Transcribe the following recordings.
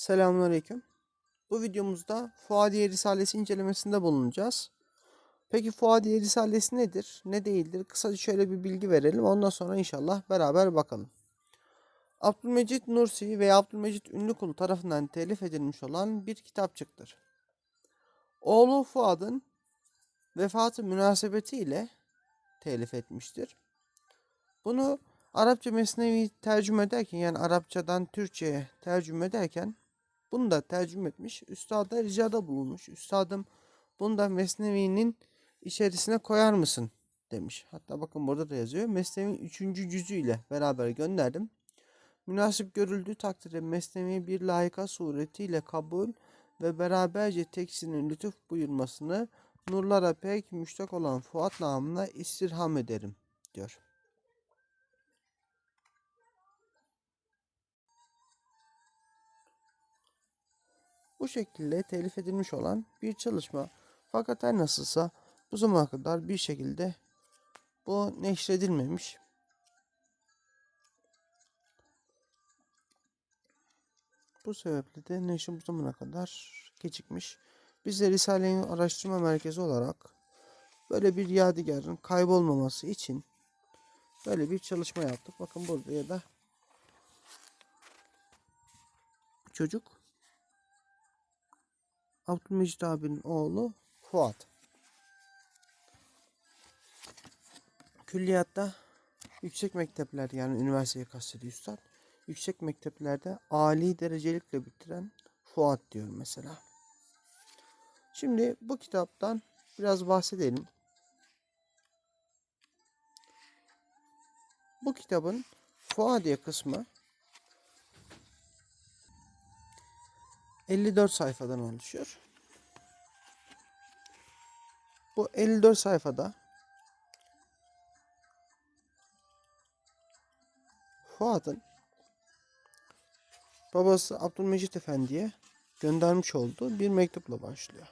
Selamünaleyküm. Bu videomuzda Fuadiye Risalesi incelemesinde bulunacağız. Peki Fuadiye Risalesi nedir, ne değildir? Kısaca şöyle bir bilgi verelim. Ondan sonra inşallah beraber bakalım. Abdülmecit Nursi ve Abdülmecit Ünlükul tarafından telif edilmiş olan bir kitapçıktır. Oğlu Fuad'ın vefatı münasebetiyle telif etmiştir. Bunu Arapça Mesnevi tercüme ederken yani Arapçadan Türkçe'ye tercüme ederken bunu da tercüme etmiş. Üstada ricada bulunmuş. Üstadım bunu da Mesnevi'nin içerisine koyar mısın demiş. Hatta bakın burada da yazıyor. Mesnevi'nin 3. cüzüyle beraber gönderdim. Münasip görüldüğü takdirde Mesnevi bir layıka suretiyle kabul ve beraberce teksinin lütuf buyurmasını nurlara pek müştak olan Fuat namına istirham ederim diyor. Bu şekilde telif edilmiş olan bir çalışma. Fakat her nasılsa bu zamana kadar bir şekilde bu neşredilmemiş. Bu sebeple de neşri bu zamana kadar gecikmiş. Biz de Risale-i Araştırma Merkezi olarak böyle bir yadigarın kaybolmaması için böyle bir çalışma yaptık. Bakın burada ya da çocuk Abdülmecit abinin oğlu Fuat. Külliyatta yüksek mektepler yani üniversiteyi kastediyor üstad. Yüksek mekteplerde Ali derecelikle bitiren Fuat diyor mesela. Şimdi bu kitaptan biraz bahsedelim. Bu kitabın Fuadiye kısmı 54 sayfadan oluşuyor. Bu 54 sayfada Fuat'ın babası Abdülmecit Efendi'ye göndermiş olduğu bir mektupla başlıyor.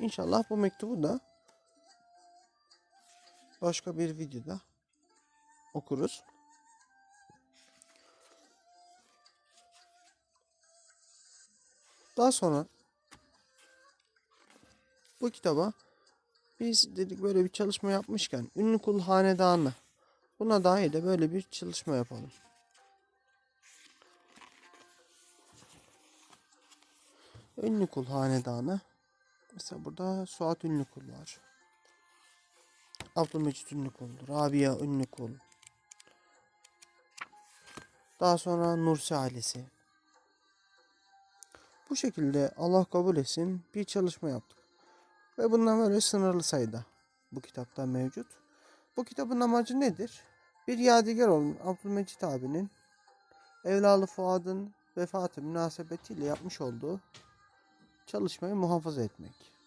İnşallah bu mektubu da başka bir videoda okuruz. Daha sonra bu kitaba biz dedik böyle bir çalışma yapmışken Ünlü Kul Hanedanı buna dair de böyle bir çalışma yapalım. Ünlü Kul Hanedanı mesela burada Suat Ünlü Kul var. Abdülmecit Ünlü Kul, Rabia Ünlü Kul. Daha sonra Nursi ailesi. Bu şekilde Allah kabul etsin bir çalışma yaptık. Ve bundan böyle sınırlı sayıda bu kitapta mevcut. Bu kitabın amacı nedir? Bir yadigar olan Abdülmecit abinin Evlalı Fuad'ın vefatı münasebetiyle yapmış olduğu çalışmayı muhafaza etmek.